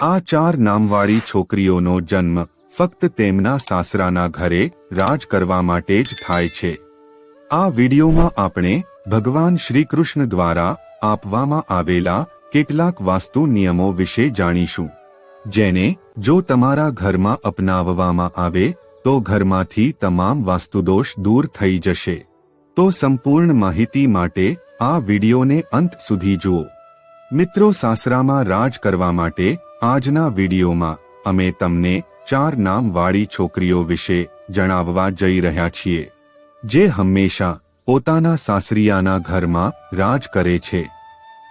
આ ચાર નામવાળી છોકરીઓનો જન્મ ફક્ત તેમના સાસરાના ઘરે રાજ કરવા માટે જ થાય છે. આ વિડીયોમાં આપણે ભગવાન શ્રી કૃષ્ણ દ્વારા આપવામાં આવેલા કેટલાક વાસ્તુ નિયમો વિશે જાણીશું. જેને જો તમારા ઘરમાં અપનાવવામાં આવે, તો ઘરમાંથી તમામ વાસ્તુદોષ દૂર થઈ જશે. તો સંપૂર્ણ માહિતી માટે આ વિડીયોને અંત સુધી જુઓ. મિત્રો, સાસરામાં રાજ કરવા માટે આજના વિડીયોમાં અમે તમને ચાર નામવાળી છોકરીઓ વિશે જણાવવા જઈ રહ્યા છીએ, જે હંમેશા પોતાના સાસરિયાના ઘરમાં રાજ કરે છે.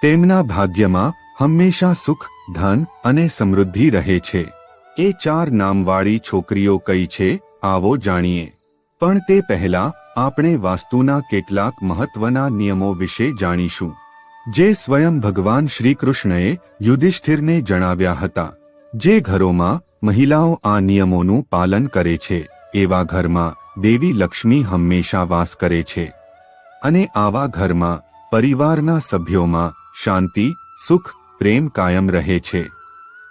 તેમના ભાગ્યમાં હંમેશા સુખ, ધન અને સમૃદ્ધિ રહે છે. એ ચાર નામવાળી છોકરીઓ કઈ છે, આવો જાણીએ. પણ તે પહેલા આપણે વાસ્તુના કેટલાક મહત્વના નિયમો વિશે જાણીશું. જે સ્વયં ભગવાન શ્રી કૃષ્ણએ યુધિષ્ઠિરને જણાવ્યા હતા. જે ઘરોમાં મહિલાઓ આ નિયમોનું પાલન કરે છે, એવા ઘરમાં દેવી લક્ષ્મી હંમેશા વાસ કરે છે. અને આવા ઘરમાં પરિવારના સભ્યોમાં શાંતિ, સુખ, પ્રેમ કાયમ રહે છે.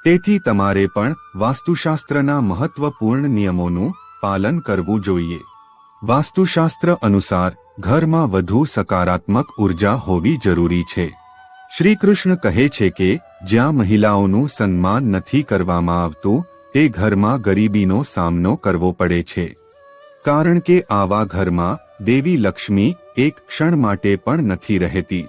તેથી તમારે પણ વાસ્તુશાસ્ત્રના મહત્વપૂર્ણ નિયમોનું પાલન કરવું જોઈએ. વાસ્તુશાસ્ત્ર અનુસાર ઘરમાં વધુ સકારાત્મક ઊર્જા હોવી જરૂરી છે. શ્રી કૃષ્ણ કહે છે કે, જ્યાં મહિલાઓનું સન્માન નથી કરવામાં આવતું, તે ઘરમાં ગરીબીનો સામનો કરવો પડે છે. કારણ કે આવા ઘરમાં દેવી લક્ષ્મી એક ક્ષણ માટે પણ નથી રહેતી.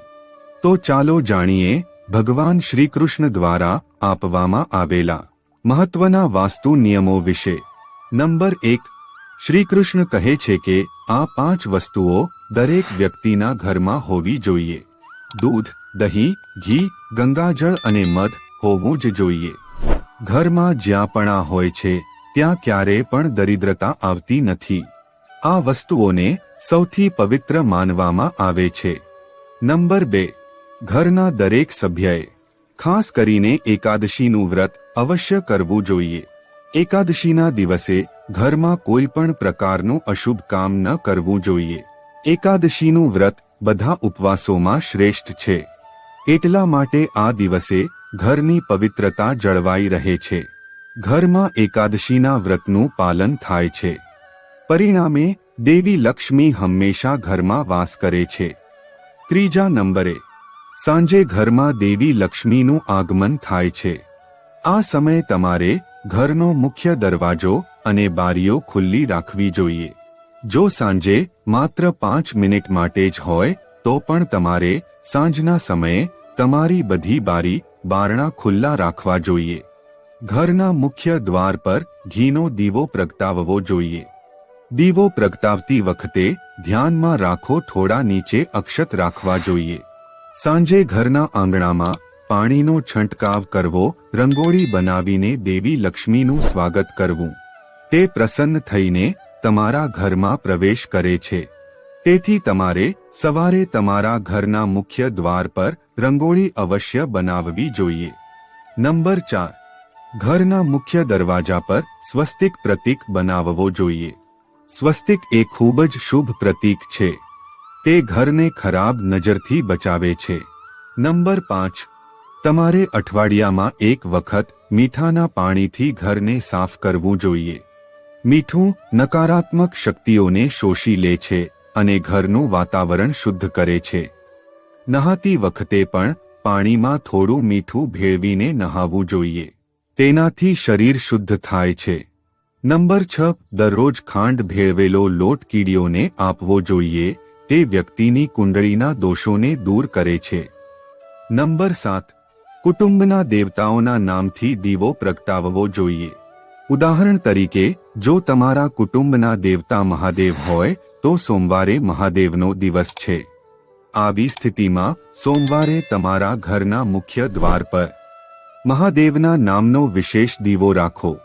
તો ચાલો જાણીએ, ભગવાન શ્રીકૃષ્ણ દ્વારા આપવામાં આવેલા મહત્વના વાસ્તુ નિયમો વિશે. નંબર એક. શ્રીકૃષ્ણ કહે છે કે, આ પાંચ વસ્તુઓ દરેક વ્યક્તિના ઘરમાં હોવી જોઈએ. દૂધ, દહીં, ઘી, ગંગાજળ અને મધ હોવું જ જોઈએ. ઘરમાં જ્યાં પણ આ હોય છે, ત્યાં ક્યારે પણ દરિદ્રતા આવતી નથી. આ વસ્તુઓને સૌથી પવિત્ર માનવામાં આવે છે. નંબર બે, ઘરના દરેક સભ્યએ, ખાસ કરીને એકાદશીનું વ્રત અવશ્ય કરવું જોઈએ. એકાદશીના દિવસે ઘરમાં કોઈ પણ પ્રકારનું અશુભ કામ ન કરવું જોઈએ. એકાદશીનું વ્રત બધા ઉપવાસોમાં શ્રેષ્ઠ છે. એટલા માટે આ દિવસે ઘરની પવિત્રતા જળવાઈ રહે છે. ઘરમાં એકાદશીના વ્રતનું પાલન થાય છે. પરિણામે દેવી લક્ષ્મી હંમેશા ઘરમાં વાસ કરે છે. ત્રીજા નંબરે, સાંજે ઘરમાં દેવી લક્ષ્મીનું આગમન થાય છે. આ સમયે તમારે ઘરનો મુખ્ય દરવાજો અને બારીઓ ખુલ્લી રાખવી જોઈએ. જો સાંજે માત્ર પાંચ મિનિટ માટે જ હોય, તો પણ તમારે સાંજના સમયે તમારી બધી બારી બારણા ખુલ્લા રાખવા જોઈએ. ઘરના મુખ્ય દ્વાર પર ઘીનો દીવો પ્રગટાવવો જોઈએ. દીવો પ્રગટાવતી વખતે ધ્યાનમાં રાખો થોડા નીચે અક્ષત રાખવા જોઈએ. સાંજે ઘરના આંગણામાં પાણીનો છંટકાવ કરવો, રંગોળી બનાવીને દેવી લક્ષ્મીનું સ્વાગત કરવું. તે પ્રસન્ન થઈને તમારા ઘરમાં પ્રવેશ કરે છે. તેથી તમારે સવારે તમારા ઘરના મુખ્ય દ્વાર પર રંગોળી અવશ્ય બનાવવી જોઈએ. નંબર ચાર. ઘરના મુખ્ય દરવાજા પર સ્વસ્તિક પ્રતીક બનાવવો જોઈએ. સ્વસ્તિક એ ખૂબ જ શુભ પ્રતીક છે. તે ઘરને ખરાબ નજરથી બચાવે છે. નંબર પાંચ. તમારે અઠવાડિયામાં એક વખત મીઠાના પાણીથી ઘરને સાફ કરવું જોઈએ. મીઠું, નકારાત્મક શક્તિઓને શોષી લે છે અને ઘરનું વાતાવરણ શુદ્ધ કરે છે. નહાતી વખતે પણ પાણીમાં થોડું મીઠું ભેળવીને નહાવું જોઈએ. તેનાથી શરીર શુદ્ધ થાય છે. નંબર છ, દરરોજ ખાંડ ભેળવેલો લોટ કીડીઓને આપવો જોઈએ. તે વ્યક્તિની કુંડળીના દોષોને દૂર કરે છે. નંબર સાત, કુટુંબના દેવતાઓના નામથી દીવો પ્રગટાવવો જોઈએ. ઉદાહરણ તરીકે, જો તમારા કુટુંબના દેવતા મહાદેવ હોય, તો સોમવારે મહાદેવનો દિવસ છે. આવી સ્થિતિમાં, સોમવારે તમારા ઘરના મુખ્ય દ્વાર પર મહાદેવના નામનો વિશેષ દીવો રાખો.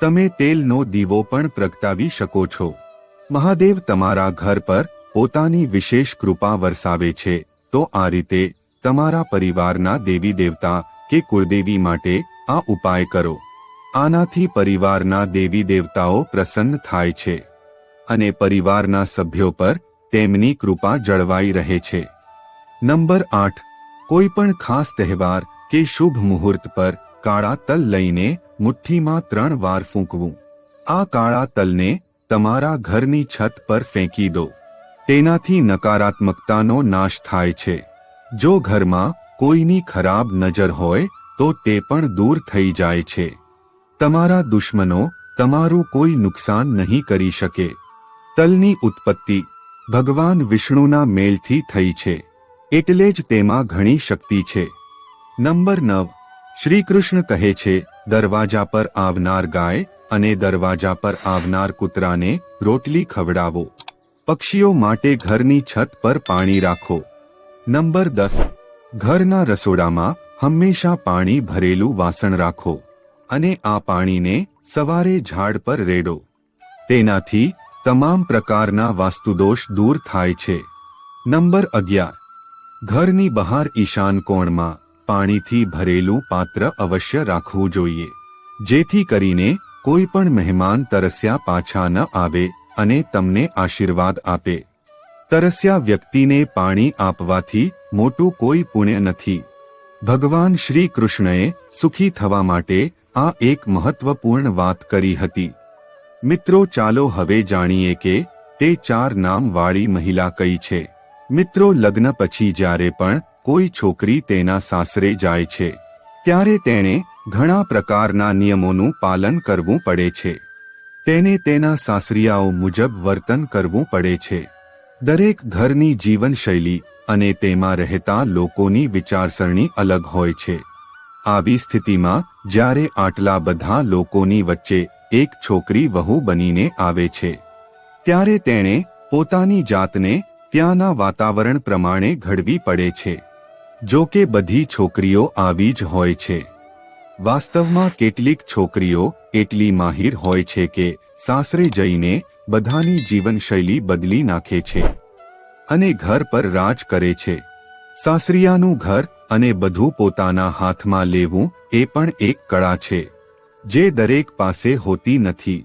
તમે તેલનો દીવો પણ પ્રગટાવી શકો છો. મહાદેવ તમારા ઘર પર પોતાની વિશેષ કૃપા વરસાવે છે, તો આ રીતે તમારા પરિવારના દેવી દેવતા કે કુળદેવી માટે આ ઉપાય કરો. આનાથી પરિવારના દેવી દેવતાઓ પ્રસન્ન થાય છે અને પરિવારના સભ્યો પર તેમની કૃપા જળવાઈ રહે છે. નંબર આઠ. કોઈ પણ ખાસ તહેવાર કે શુભ મુહૂર્ત પર કાળા તલ લઈને મુઠ્ઠીમાં ત્રણ વાર ફૂંકવું. આ કાળા તલને તમારા ઘરની છત પર ફેંકી દો. તેનાથી નકારાત્મકતાનો નાશ થાય છે. જો ઘરમાં કોઈની ખરાબ નજર હોય તો તે પણ દૂર થઈ જાય છે. તમારા દુશ્મનો તમારું કોઈ નુકસાન નહીં કરી શકે. તલની ઉત્પત્તિ ભગવાન વિષ્ણુના મેલથી થઈ છે. એટલે જ તેમાં ઘણી શક્તિ છે. નંબર નવ. શ્રી કૃષ્ણ કહે છે, દરવાજા પર આવનાર ગાય અને દરવાજા પર આવનાર કૂતરાને રોટલી ખવડાવો. પક્ષીઓ માટે ઘરની છત પર પાણી રાખો. નંબર દસ. ઘરના રસોડામાં હંમેશા પાણી ભરેલું વાસણ રાખો. અને આ પાણીને સવારે ઝાડ પર રેડો. તેનાથી તમામ પ્રકારના વાસ્તુદોષ દૂર થાય છે. નંબર અગિયાર. ઘરની બહાર ઈશાન કોણમાં પાણીથી ભરેલું પાત્ર અવશ્ય રાખવું જોઈએ. જેથી કરીને કોઈ પણ મહેમાન તરસ્યા પાછા ન આવે અને તમને આશીર્વાદ આપે. તરસ્યા વ્યક્તિને પાણી આપવાથી મોટું કોઈ પુણ્ય નથી. ભગવાન શ્રી કૃષ્ણએ સુખી થવા માટે આ એક મહત્વપૂર્ણ વાત કરી હતી. મિત્રો ચાલો હવે જાણીએ કે તે ચાર નામવાળી મહિલા કઈ છે. મિત્રો લગ્ન પછી જ્યારે પણ કોઈ છોકરી તેના સાસરે જાય છે, ત્યારે તેણે ઘણા પ્રકારના નિયમોનું પાલન કરવું પડે છે. તેને તેના સાસરિયાઓ મુજબ વર્તન કરવું પડે છે. દરેક ઘરની જીવનશૈલી અને તેમાં રહેતા લોકોની વિચારસરણી અલગ હોય છે. આવી સ્થિતિમાં, જ્યારે આટલા બધા લોકોની વચ્ચે એક છોકરી વહુ બનીને આવે છે, ત્યારે તેણે પોતાની જાતને ત્યાંના વાતાવરણ પ્રમાણે ઘડવી પડે છે, જો કે બધી છોકરીઓ આવી જ હોય છે. વાસ્તવમાં કેટલીક છોકરીઓ એટલી માહિર હોય છે કે સાસરે જઈને બધાની જીવનશૈલી બદલી નાખે છે અને ઘર પર રાજ કરે છે. સાસરિયાનું ઘર અને બધું પોતાના હાથમાં લેવું એ પણ એક કળા છે, જે દરેક પાસે હોતી નથી.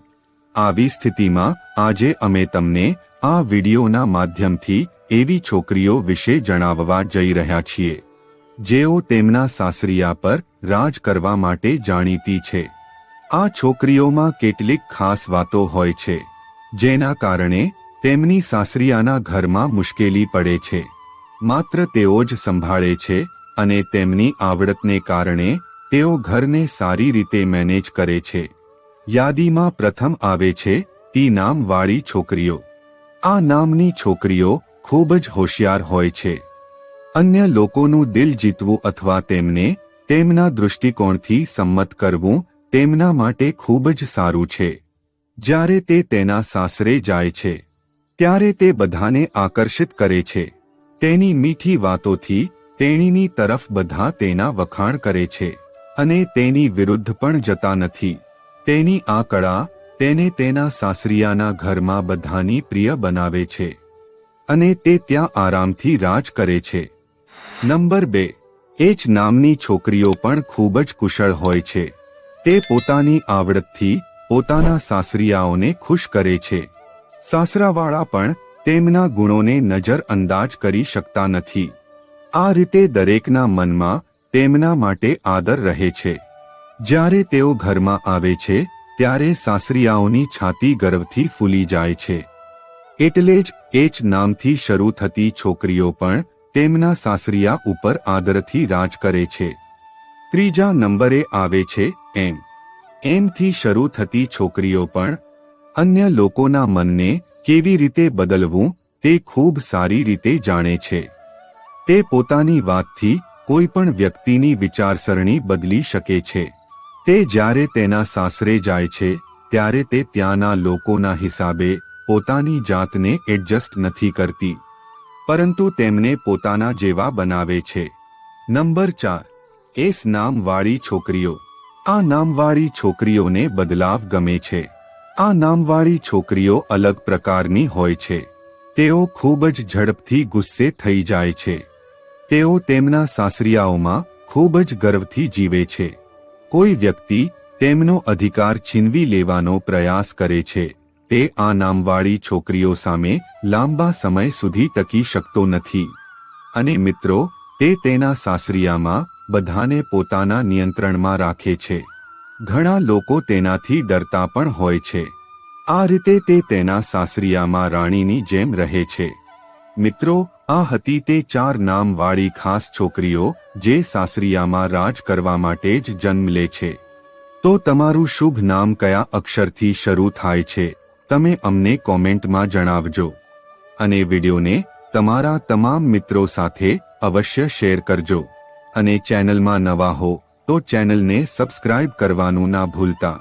આવી સ્થિતિમાં આજે અમે તમને આ વિડિયોના માધ્યમથી એવી છોકરીઓ વિશે જણાવવા જઈ રહ્યા છીએ, જેઓ તેમના સાસરિયા પર રાજ કરવા માટે જાણીતી છે. આ છોકરીઓમાં કેટલીક ખાસ વાતો હોય છે, જેના કારણે તેમની સાસરિયાના ઘરમાં મુશ્કેલી પડે છે. માત્ર તેઓ જ સંભાળે છે અને તેમની આવડતને કારણે તેઓ ઘરને સારી રીતે મેનેજ કરે છે. યાદીમાં પ્રથમ આવે છે, તી નામવાળી છોકરીઓ. આ નામની છોકરીઓ ખૂબ જ હોશિયાર હોય છે. અન્ય લોકોનું દિલ જીતવું અથવા તેમને તેમના દૃષ્ટિકોણથી સંમત કરવું તેમના માટે ખૂબ જ સારું છે. જ્યારે તે તેના સાસરે જાય છે, ત્યારે તે બધાને આકર્ષિત કરે છે. તેની મીઠી વાતોથી તેણીની તરફ બધા તેના વખાણ કરે છે અને તેની વિરુદ્ધ પણ જતા નથી. તેની આ કળા તેને તેના સાસરિયાના ઘરમાં બધાની પ્રિય બનાવે છે અને તે ત્યાં આરામથી રાજ કરે છે. નંબર બે. એચ નામની છોકરીઓ પણ ખૂબ જ કુશળ હોય છે. તે પોતાની આવડતથી પોતાના સાસરિયાઓને ખુશ કરે છે. સાસરાવાળા પણ તેમના ગુણોને નજર અંદાજ કરી શકતા નથી. આ રીતે દરેકના મનમાં તેમના માટે આદર રહે છે. જ્યારે તેઓ ઘરમાં આવે છે, ત્યારે સાસરિયાઓની છાતી ગર્વથી ફૂલી જાય છે. એટલે જ એચ નામથી શરૂ થતી છોકરીઓ પણ તેમના સાસરિયા ઉપર આદરથી રાજ કરે છે. ત્રીજા નંબરે આવે છે એમ. એમથી શરૂ થતી છોકરીઓ પણ અન્ય લોકોના મનને કેવી રીતે બદલવું તે ખૂબ સારી રીતે જાણે છે. તે પોતાની વાતથી કોઈ પણ વ્યક્તિની વિચારસરણી બદલી શકે છે. તે જ્યારે તેના સાસરે જાય છે, ત્યારે તે ત્યાંના લોકોના હિસાબે પોતાની જાતને એડજસ્ટ નથી કરતી. પરંતુ તેમને પોતાના જેવા બનાવે છે. નંબર ચાર, એસ નામવાળી છોકરીઓ. આ નામવાળી છોકરીઓને બદલાવ ગમે છે. આ નામવાળી છોકરીઓ અલગ પ્રકારની હોય છે. તેઓ ખૂબ જ ઝડપથી ગુસ્સે થઈ જાય છે. તેઓ તેમના સાસરિયાઓમાં ખૂબ જ ગર્વથી જીવે છે. કોઈ વ્યક્તિ તેમનો અધિકાર છીનવી લેવાનો પ્રયાસ કરે છે, તે આ નામવાળી છોકરીઓ સામે લાંબા સમય સુધી ટકી શકતો નથી. અને મિત્રો, તે તેના સાસરિયામાં બધાને પોતાના નિયંત્રણમાં રાખે છે. ઘણા લોકો તેનાથી ડરતા પણ હોય છે. આ રીતે તે તેના સાસરિયામાં રાણીની જેમ રહે છે. મિત્રો આ હતી તે ચાર નામવાળી ખાસ છોકરીઓ, જે સાસરિયામાં રાજ કરવા માટે જ જન્મ લે છે. તો તમારું શુભ નામ કયા અક્ષરથી શરૂ થાય છે, તમે અમને કોમેન્ટમાં જણાવજો. અને વિડિયોને તમારા તમામ મિત્રો સાથે અવશ્ય શેર કરજો. અને ચેનલમાં નવા હો, તો ચેનલને સબસ્ક્રાઇબ કરવાનું ના ભૂલતા.